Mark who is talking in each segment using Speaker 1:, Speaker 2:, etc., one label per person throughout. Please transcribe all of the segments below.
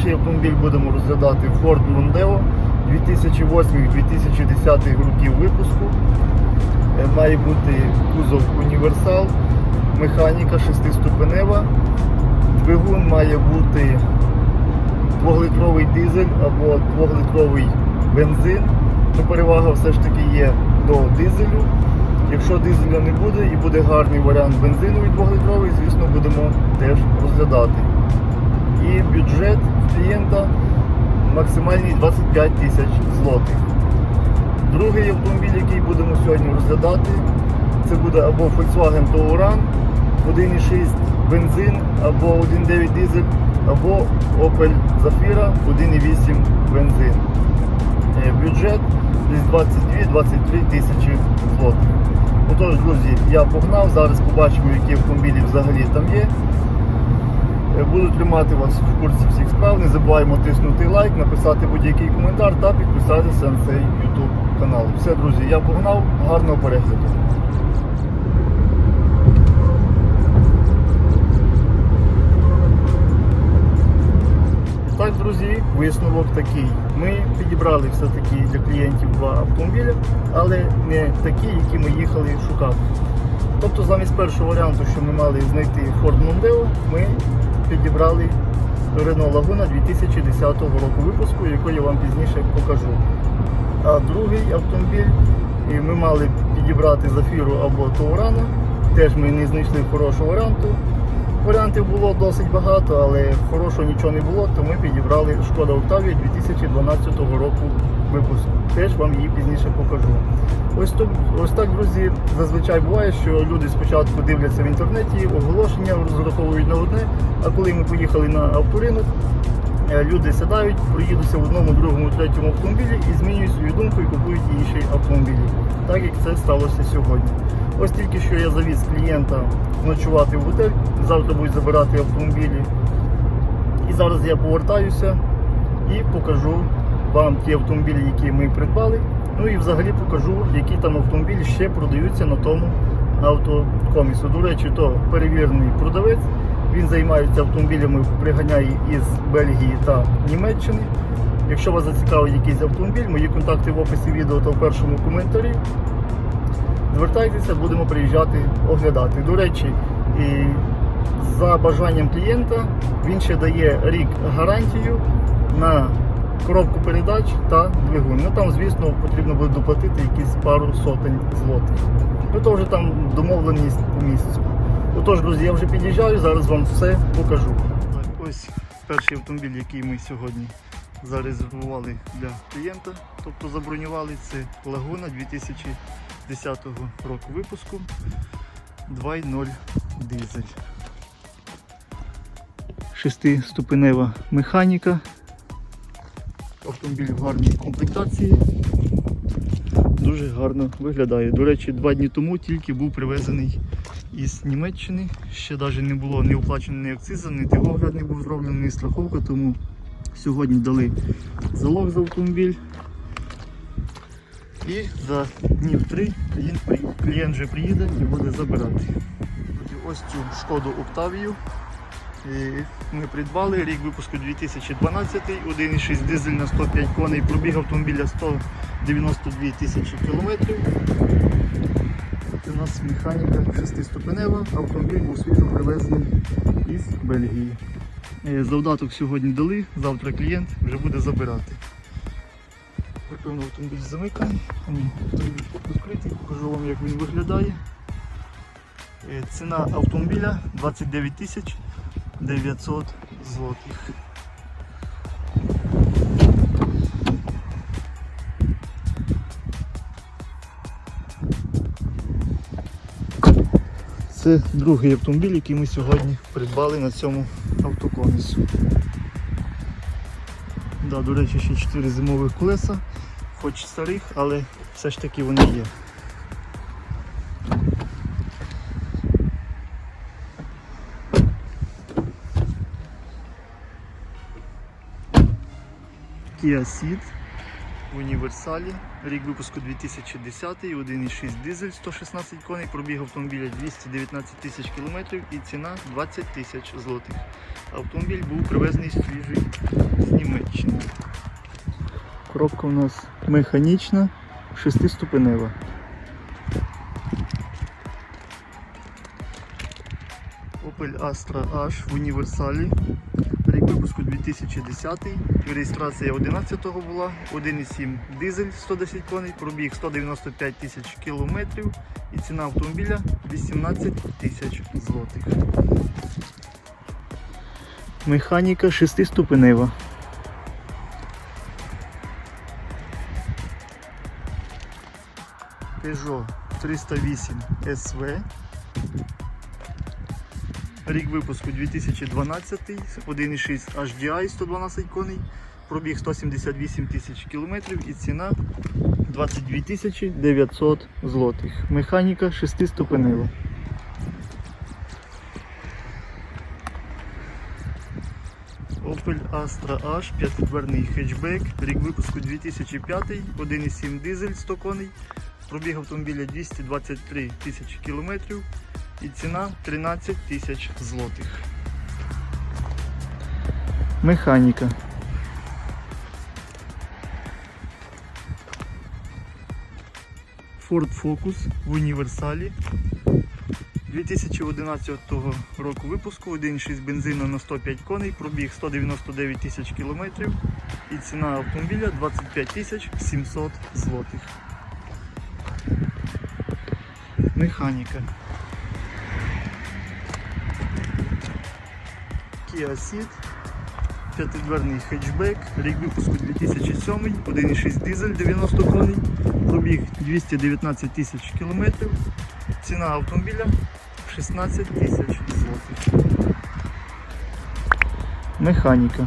Speaker 1: Перший автомобіль будемо розглядати Ford Mondeo 2008-2010 років випуску. Е, Має бути кузов універсал, механіка 6-ступенева. Двигун має бути 2-литровий дизель або 2-литровий бензин. То перевага все ж таки є до дизелю. Якщо дизеля не буде і буде гарний варіант бензиновий 2-литровий, звісно, будемо теж розглядати. І бюджет клієнта максимальний 25 тисяч злотих. Другий автомобіль, який будемо сьогодні розглядати, це буде або Volkswagen Touran 1.6 бензин, або 1.9 дизель, або Opel Zafira 1.8 бензин. Е, Бюджет десь 22-23 тисячі злотих. Отож, друзі, я погнав, зараз побачимо, які автомобілі взагалі там є. Буду тримати вас в курсі всіх справ. Не забуваємо тиснути лайк, написати будь-який коментар та підписатися на цей YouTube канал. Все, друзі, я погнав, гарного перегляду. Так, друзі, висновок такий. Ми підібрали все-таки для клієнтів два автомобіля, але не такі, які ми їхали шукати. Тобто замість першого варіанту, що ми мали знайти Ford Mondeo, ми підібрали Renault Laguna 2010 року випуску, яку я вам пізніше покажу. А другий автомобіль ми мали підібрати Зафіру або Таурана. Теж ми не знайшли хорошого варіанту. Варіантів було досить багато, але хорошого нічого не було, то ми підібрали Шкода Octavia 2012 року випуску. Теж вам її пізніше покажу. Ось, тут, ось так, друзі, зазвичай буває, що люди спочатку дивляться в інтернеті, оголошення розраховують на одне, а коли ми поїхали на авторинок, е, люди сідають, проїдуться в одному, другому, третьому автомобілі і змінюють свою думку і купують інші автомобілі. Так як це сталося сьогодні. Ось тільки що я завіз клієнта ночувати в готель, завтра будуть забирати автомобілі. І зараз я повертаюся і покажу вам ті автомобілі, які ми придбали. Ну і взагалі покажу, які там автомобілі ще продаються на тому автокомісу. До речі, то перевірений продавець. Він займається автомобілями, приганяє із Бельгії та Німеччини. Якщо вас зацікавить якийсь автомобіль, мої контакти в описі відео та в першому коментарі. Звертайтеся, будемо приїжджати оглядати. До речі, і за бажанням клієнта він ще дає рік гарантію на коробку передач та двигун. Ну там, звісно, потрібно буде доплатити якісь пару сотень злотих. Ну то вже там домовленість по місяцю. Отож, друзі, я вже під'їжджаю, зараз вам все покажу. Ось перший автомобіль, який ми сьогодні зарезервували для клієнта, тобто забронювали, це Лагуна 2010 року випуску 2.0 дизель. Шестиступенева механіка. Автомобіль в гарній комплектації. Дуже гарно виглядає. До речі, два дні тому тільки був привезений із Німеччини. Ще навіть не було ні оплачено ні акциза, ні тигогляд не був зроблений, ні страховка, тому сьогодні дали залог за автомобіль. І за днів три клієнт вже приїде і буде забирати. Ось цю шкоду Октавію. Ми придбали рік випуску 2012, 1,6 дизель на 105 коней, пробіг автомобіля 192 тисячі кілометрів. Це у нас механіка 6-ступенева, автомобіль був свіжо привезений із Бельгії. Е, Завдаток сьогодні дали, завтра клієнт вже буде забирати. Напевно, автомобіль замикаємо. Ні, автомобіль відкритий, покажу вам, як він виглядає. Е, Ціна автомобіля 29 тисяч 900 злотих. Це другий автомобіль, який ми сьогодні придбали на цьому автокомісу. Да, до речі, ще 4 зимових колеса, хоч старих, але все ж таки вони є. Kia Ceed в універсалі. Рік випуску 2010, 1,6 дизель, 116 коней, пробіг автомобіля 219 тисяч кілометрів і ціна 20 тисяч злотих. Автомобіль був привезений свіжий з Німеччини. Коробка у нас механічна, шестиступенева. Opel Astra H в універсалі. Випуску 2010, реєстрація 11-го була, 1,7 дизель 110 коней, пробіг 195 тисяч кілометрів і ціна автомобіля 18 тисяч злотих. Механіка шестиступенева. Peugeot 308 SV. Рік випуску 2012, 1,6 HDI 112 коней, пробіг 178 тисяч кілометрів і ціна 22 тисячі 900 злотих. Механіка шестиступенева. Opel Astra H, п'ятидверний хетчбек, рік випуску 2005, 1,7 дизель 100 коней, пробіг автомобіля 223 тисячі кілометрів і ціна 13 тисяч злотих. Механіка. Ford Focus в універсалі 2011 року випуску 1,6 бензину на 105 коней, пробіг 199 тисяч кілометрів і ціна автомобіля 25 тисяч 700 злотих. Механіка. Kia Ceed, п'ятидверний хетчбек, рік випуску 2007, 1,6 дизель 90 коней, пробіг 219 тисяч кілометрів, ціна автомобіля 16 тисяч злотих. Механіка.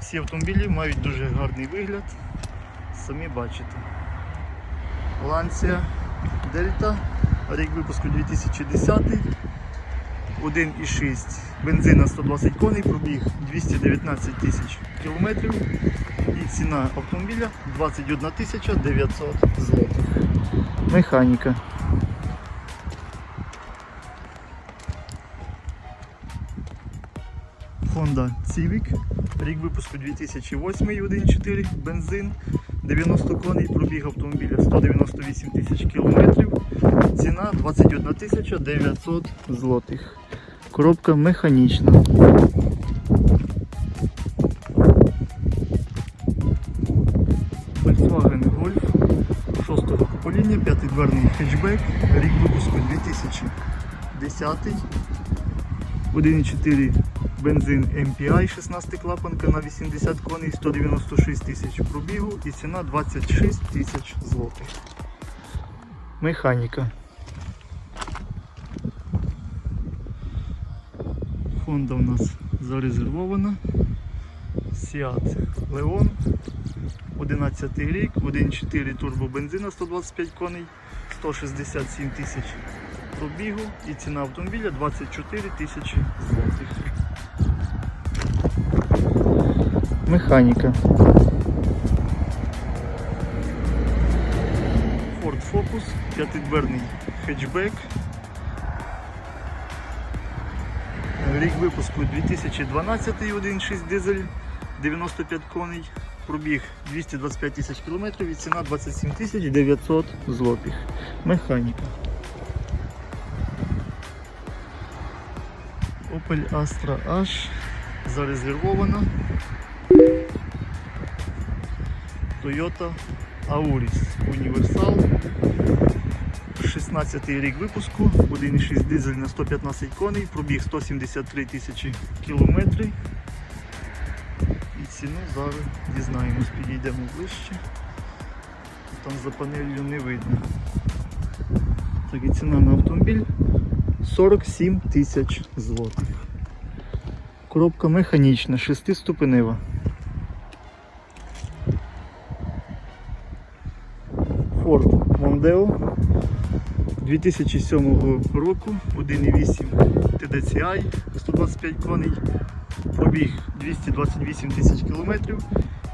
Speaker 1: Всі автомобілі мають дуже гарний вигляд, самі бачите. Lancia Delta, рік випуску 2010, 1,6 бензин на 120 коней, пробіг 219 тисяч кілометрів і ціна автомобіля 21 тисяча 900 злотих. Механіка. Honda Civic, рік випуску 2008, 1,4 бензин, 90 коней, пробіг автомобіля 198 тисяч кілометрів, ціна 21 тисяча 900 злотих. Коробка механічна. Volkswagen Golf 6 покоління, п'ятидверний хетчбек, рік випуску 2010, 1,4 бензин MPI 16 клапанка на 80 коней, 196 тисяч пробігу і ціна 26 тисяч злотих. Механіка. Honda у нас зарезервована. Seat Leon 11 рік, 1,4 турбобензина 125 коней, 167 тисяч пробігу і ціна автомобіля 24 тисячі злотих. Механіка. Ford Focus, п'ятидверний хетчбек. Рік випуску 2012 1.6 дизель 95 коней, пробіг 225 тисяч кілометрів і ціна 27 тисяч 900 злотих. Механіка. Opel Astra H зарезервована. Toyota Auris Універсал. 2016 рік випуску, 1,6 дизель на 115 коней, пробіг 173 тисячі кілометрів. І ціну зараз дізнаємось, підійдемо ближче. Там за панелью не видно. Так і ціна на автомобіль 47 тисяч злотих. Коробка механічна, 6-ступенева. 2007 року 1,8 TDCi 125 коней, пробіг 228 тисяч кілометрів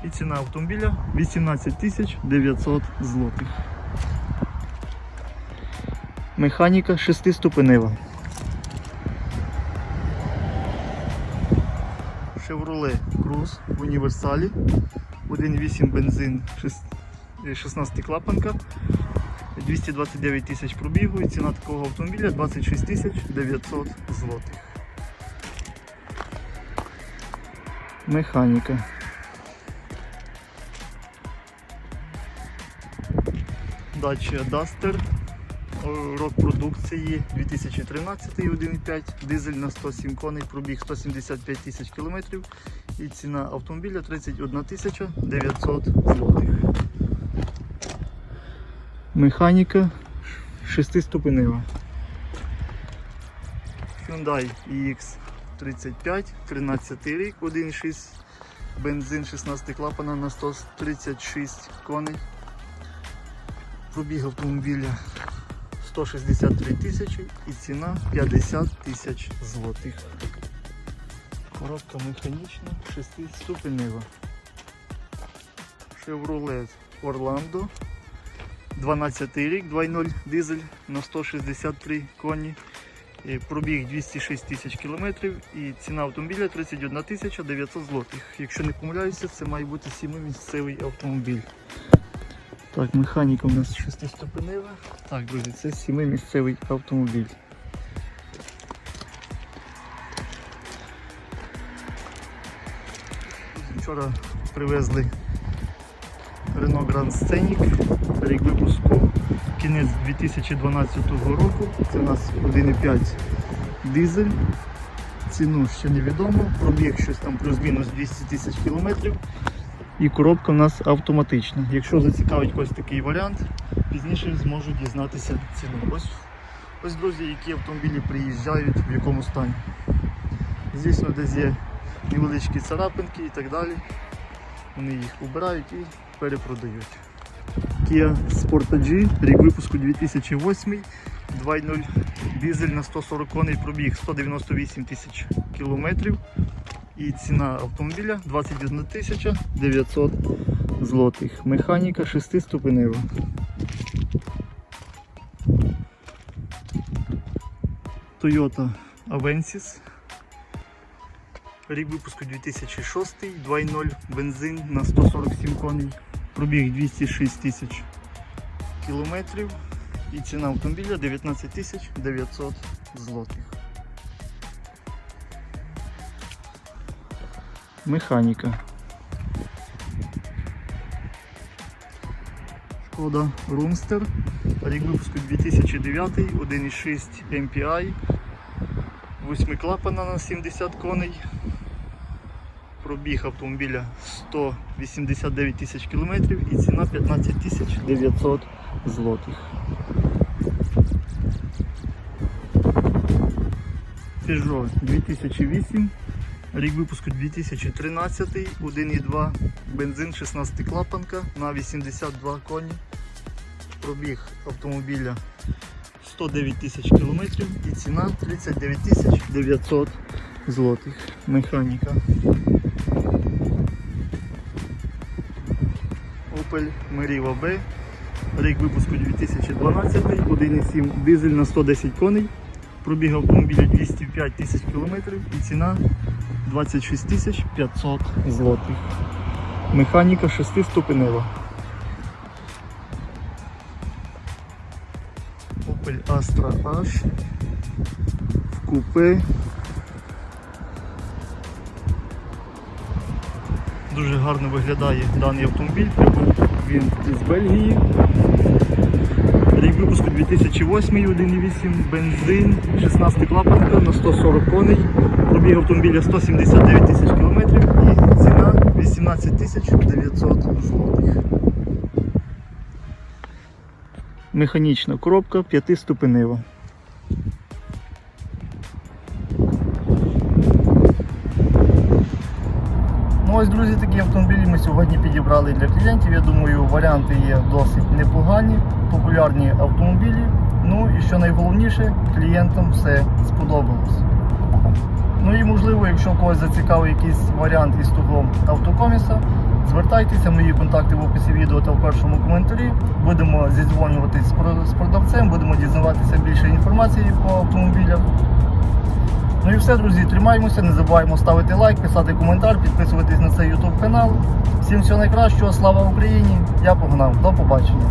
Speaker 1: І ціна автомобіля 18 тисяч 900 злотих. Механіка 6-ступенева. Chevrolet Cruze в універсалі. 1.8 бензин, шест- е, 16 клапанка. 229 тисяч пробігу і ціна такого автомобіля 26 тисяч 900 злотих. Механіка. Dacia Duster. О, Рок продукції 2013 1.5, дизель на 107 коней, пробіг 175 тисяч кілометрів і ціна автомобіля 31 тисяча 900 злотих. Механіка 6-ступенева. Hyundai iX35, 13 рік, 1.6, бензин 16 клапана на 136 коней. Пробіг автомобіля 163 тисячі і ціна 50 тисяч злотих. Коробка механічна, 6-ступенева. Chevrolet Orlando 12 рік, 2.0 дизель на 163 коні. Пробіг 206 тисяч кілометрів і ціна автомобіля 31 тисяча 900 злотих. Якщо не помиляюся, це має бути 7-місцевий автомобіль. Так, механіка у нас 6-ступенева. Так, друзі, це 7-місцевий автомобіль. Вчора привезли Renault Grand Scenic, рік випуску кінець 2012 року. Це у нас 1,5 дизель. Ціну ще невідомо, пробіг щось там плюс-мінус 200 тисяч кілометрів. І коробка у нас автоматична. Якщо зацікавить ось такий варіант, пізніше зможу дізнатися ціну. Ось, ось друзі, які автомобілі приїжджають, в якому стані. Звісно, десь є невеличкі царапинки і так далі. Вони їх убирають і перепродають. Kia Sportage, рік випуску 2008, 2.0 дизель на 140 коней пробіг 198 тисяч кілометрів. І ціна автомобіля 21 тисяча 900 злотих. Механіка 6-ступенева. Toyota Avensis. Рік випуску 2006, 2.0 бензин на 147 коней. Пробіг 206 тисяч кілометрів. І ціна автомобіля 19 тисяч 900 злотих. Механіка. Шкода Румстер. Рік випуску 2009, 1.6 MPI. 8 клапана на 70 коней. Пробіг автомобіля 189 тисяч кілометрів і ціна 15 тисяч 900 злотих. Peugeot 2008, рік випуску 2013, 1,2 бензин 16 клапанка на 82 коні. Пробіг автомобіля 109 тисяч кілометрів і ціна 39 тисяч 900 злотих. Механіка. Opel Meriva B. Рік випуску 2012, 1,7 дизель на 110 коней. Пробіг автомобіля 205 тисяч кілометрів і ціна 26 тисяч 500 злотих. Механіка 6-ступенева. Opel Astra H в купе. Дуже гарно виглядає даний автомобіль. Він із Бельгії. Рік випуску 2008, 1,8 бензин, 16 клапанка на 140 коней. Пробіг автомобіля 179 тисяч кілометрів і ціна 18 тисяч 900 злотих. Механічна коробка 5-ступенева. Ну ось, друзі, такі автомобілі ми сьогодні підібрали для клієнтів. Я думаю, варіанти є досить непогані, популярні автомобілі. Ну і що найголовніше, клієнтам все сподобалось. Ну і можливо, якщо когось зацікавив якийсь варіант із того автокоміса, Звертайтеся, мої контакти в описі відео та в першому коментарі. Будемо зідзвонюватись з продавцем, будемо дізнаватися більше інформації по автомобілях. Ну і все, друзі, тримаємося, не забуваємо ставити лайк, писати коментар, підписуватись на цей YouTube канал. Всім всього найкращого, слава Україні! Я погнав, до побачення.